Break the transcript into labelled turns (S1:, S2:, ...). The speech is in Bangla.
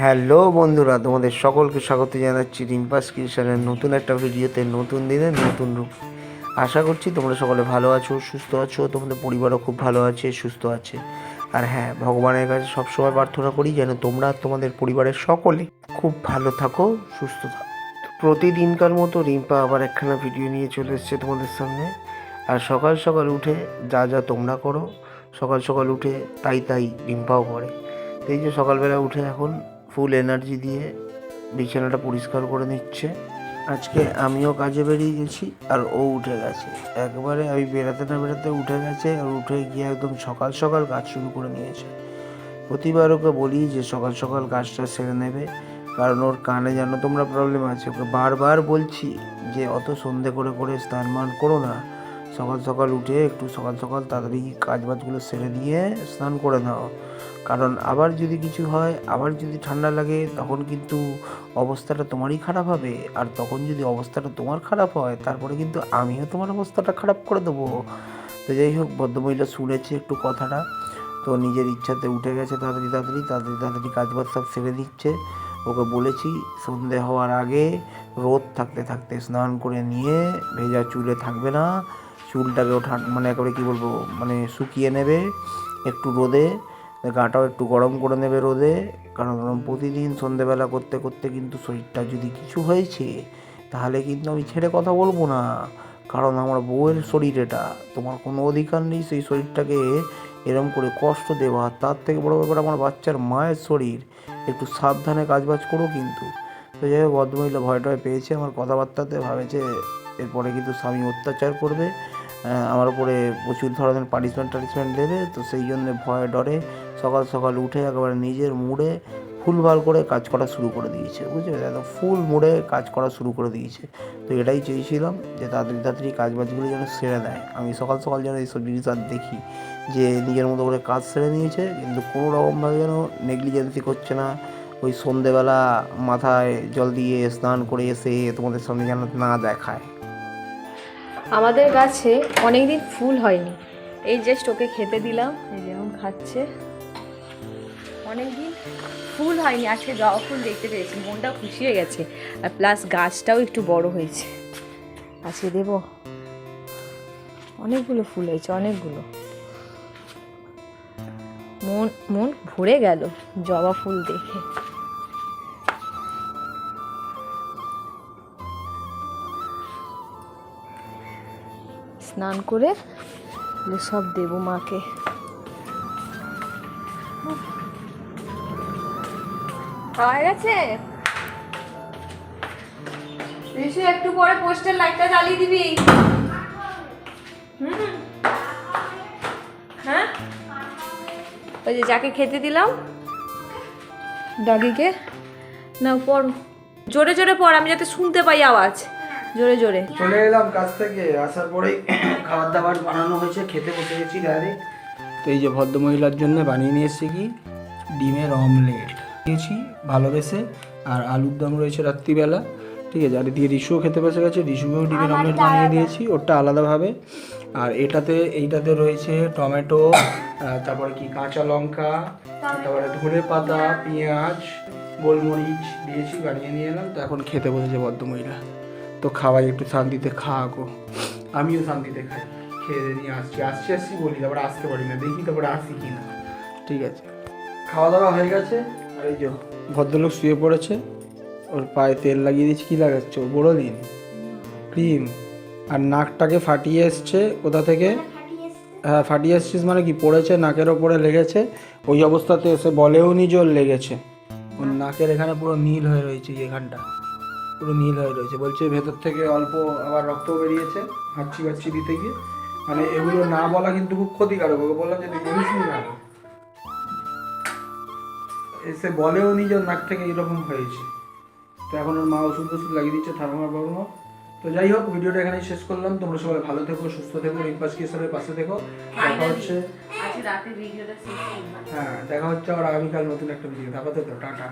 S1: হ্যালো বন্ধুরা, তোমাদের সকলকে স্বাগত জানাচ্ছি রিম্পাস কিষানের নতুন একটা ভিডিওতে, নতুন দিনে, নতুন রূপ। আশা করছি তোমরা সকলে ভালো আছো, সুস্থ আছো, তোমাদের পরিবারও খুব ভালো আছে, সুস্থ আছে। আর হ্যাঁ ভগবানের কাছে সবসময় প্রার্থনা করি যেন তোমরা তোমাদের পরিবারের সকলে খুব ভালো থাকো, সুস্থ থাকো। প্রতিদিনকার মতো রিম্পা আবার একখানা ভিডিও নিয়ে চলে এসছে তোমাদের সামনে। আর সকাল সকাল উঠে যা যা তোমরা করো সকাল সকাল উঠে তাই তাই রিম্পাও করে। এই যে সকালবেলা উঠে এখন ফুল এনার্জি দিয়ে বিছানাটা পরিষ্কার করে নিচ্ছে। আজকে আমিও কাজে বেরিয়ে গেছি আর ও উঠে গেছে। একবারে আমি বেড়াতে না বেরাতে উঠে গেছে আর উঠে গিয়ে একদম সকাল সকাল কাজ শুরু করে নিয়েছে। প্রতিবার ওকে বলি যে সকাল সকাল কাজটা সেরে নেবে, কারণ ওর কানে যেন তোমরা প্রবলেম আছে। ওকে বারবার বলছি যে অত সন্ধে করে করে স্নান মান করো না। সকাল সকাল উঠে একটু সকাল সকাল তাড়াতাড়ি কাজ বাজগুলো সেরে দিয়ে স্নান করে নাও। কারণ আবার যদি কিছু হয়, আবার যদি ঠান্ডা লাগে, তখন কিন্তু অবস্থাটা তোমারই খারাপ হবে। আর তখন যদি অবস্থাটা তোমার খারাপ হয়, তারপরে কিন্তু আমিও তোমার অবস্থাটা খারাপ করে দেবো। তো যাই হোক, ভদ্রমহিলা শুনেছে একটু কথাটা। তো নিজের ইচ্ছাতে উঠে গেছে তাড়াতাড়ি তাড়াতাড়ি তাড়াতাড়ি তাড়াতাড়ি কাজ বাজ সব সেরে দিচ্ছে ওকে বলেছি, সন্ধে হওয়ার আগে রোদ থাকতে থাকতে স্নান করে নিয়ে, ভেজা চুলে থাকবে না। চুলটাকেও মানে একেবারে কী বলব মানে শুকিয়ে নেবে একটু রোদে, গাটাও একটু গরম করে নেবে রোদে, কারণ প্রতিদিন সন্ধেবেলা করতে করতে কিন্তু শরীরটা যদি কিছু হয়েছে, তাহলে কিন্তু আমি ছেড়ে কথা বলব না। কারণ আমার বউয়ের শরীর এটা, তোমার কোনো অধিকার নেই সেই শরীরটাকে এরম করে কষ্ট দেওয়া। তার থেকে বড় ব্যাপার আমার বাচ্চার মায়ের শরীর, একটু সাবধানে কাজবাজ করো কিন্তু। তো যাই হোক, ভদ্রমহিলা ভয় টয় পেয়েছে আমার কথাবার্তাতে, ভাবেছে এরপরে কিন্তু স্বামী অত্যাচার করবে। আমার উপরে প্রচুর ধরনের পানিশমেন্ট টানিশমেন্ট দেবে, তো সেই জন্য ভয়ে ডরে সকাল সকাল উঠে একেবারে নিজের মুড়ে ফুলভাল করে কাজ করা শুরু করে দিয়েছে, বুঝতে একদম ফুল মুড়ে কাজ করা শুরু করে দিয়েছে। তো এটাই চেয়েছিলাম যে তাড়াতাড়ি তাড়াতাড়ি কাজ বাজগুলো যেন সেরে দেয় আমি সকাল সকাল যেন এইসব জিনিস আর দেখি যে নিজের মতো করে কাজ সেরে নিয়েছে, কিন্তু কোনো রকমভাবে যেন নেগলিজেন্সি করছে না। ওই সন্ধেবেলা মাথায় জল দিয়ে স্নান করে এসে তোমাদের সামনে যেন না দেখায়।
S2: আমাদের গাছে অনেক দিন ফুল হয়নি। এই জাস্ট ওকে খেতে দিলাম, এই যেমন খাচ্ছে। অনেক দিন ফুল হয়নি, আজকে জবা ফুল দেখতে পেয়েছি, মনটা খুশি হয়ে গেছে। আর প্লাস গাছটাও একটু বড় হয়েছে। আজকে দেবো। অনেকগুলো ফুল হয়েছে, অনেকগুলো। মন মন ভরে গেল জবা ফুল দেখে। স্নান করে সব দেবো মাকে। খাওয়া গেছে? একটু পরে পোস্টের লাইটটা জ্বালিয়ে দিবি। হুম। হ্যাঁ? ওই যে যাকে খেতে দিলাম, ডগিকে। না পড়। জোরে জোরে পড়, আমি যাতে শুনতে পাই আওয়াজ। জোরে জোরে।
S1: চলে এলাম কাজ থেকে আসার পরে খাবার দাবার বানানো হয়েছে খেতে বসে গেছি ডাইরেক্ট তো এই যে ভদ্রমহিলার জন্য বানিয়ে নিয়ে এসেছি কি? ডিমের অমলেট। দিয়েছি ভালোবেসে আর আলুর দম রয়েছে রাত্রিবেলা। ঠিক আছে আর দিয়ে রিশুও খেতে বসে গেছে রিশুকেও ডিমের অমলেট বানিয়ে দিয়েছি ওটা আলাদাভাবে। আর এটাতে এইটাতে রয়েছে টমেটো তারপরে কি কাঁচা লঙ্কা তারপরে ধনে পাতা পেঁয়াজ গোলমরিচ দিয়েছি বানিয়ে নিয়ে এলাম। তো এখন খেতে বসেছে ভদ্রমহিলা। তো খাওয়াই একটু শান্তিতে খাওয়াকো আমিও শান্তিতে খাই। খেয়ে দিয়ে নিয়ে আসছি। আসছি আসছি বলি তারপরে আসতে পারি না। দেখি তারপরে আসি কি না। ঠিক আছে। খাওয়া দাওয়া হয়ে গেছে। আর এই যে ভদ্রলোক শুয়ে পড়েছে ওর পায়ে তেল লাগিয়ে দিয়েছি। কী লাগাচ্ছ? দিন ক্রিম? আর নাকটাকে ফাটিয়ে এসছে কোথা থেকে? হ্যাঁ ফাটিয়ে এসছিস মানে কি? পড়েছে নাকের ওপরে লেগেছে। ওই অবস্থাতে এসে বলেও নি জোর লেগেছে। ওর নাকের এখানে পুরো নীল হয়ে রয়েছে এখানটা। পুরো নীল হয়ে রয়েছে। বলছে ভেতর থেকে অল্প আবার রক্ত বেরিয়েছে হাঁচি বাচ্চি দিতে গিয়ে। মানে এগুলো না বলা কিন্তু খুব ক্ষতিকারক ওকে বললাম যে তুই বলিস নি। এসে বলেও নিজের নাক থেকে এরকম হয়েছে। তো এখন ওর মা ওষুধ ওষুধ লাগিয়ে দিচ্ছে থার্মার বাবা তো যাই হোক ভিডিওটা এখানেই শেষ করলাম। তোমরা সবাই ভালো থেকো সুস্থ থেকো রিম্পাস কিশোরের পাশে থেকো। দেখা হচ্ছে হ্যাঁ দেখা হচ্ছে আবার আগামীকাল নতুন একটা ভিডিও আপাতত টাটা।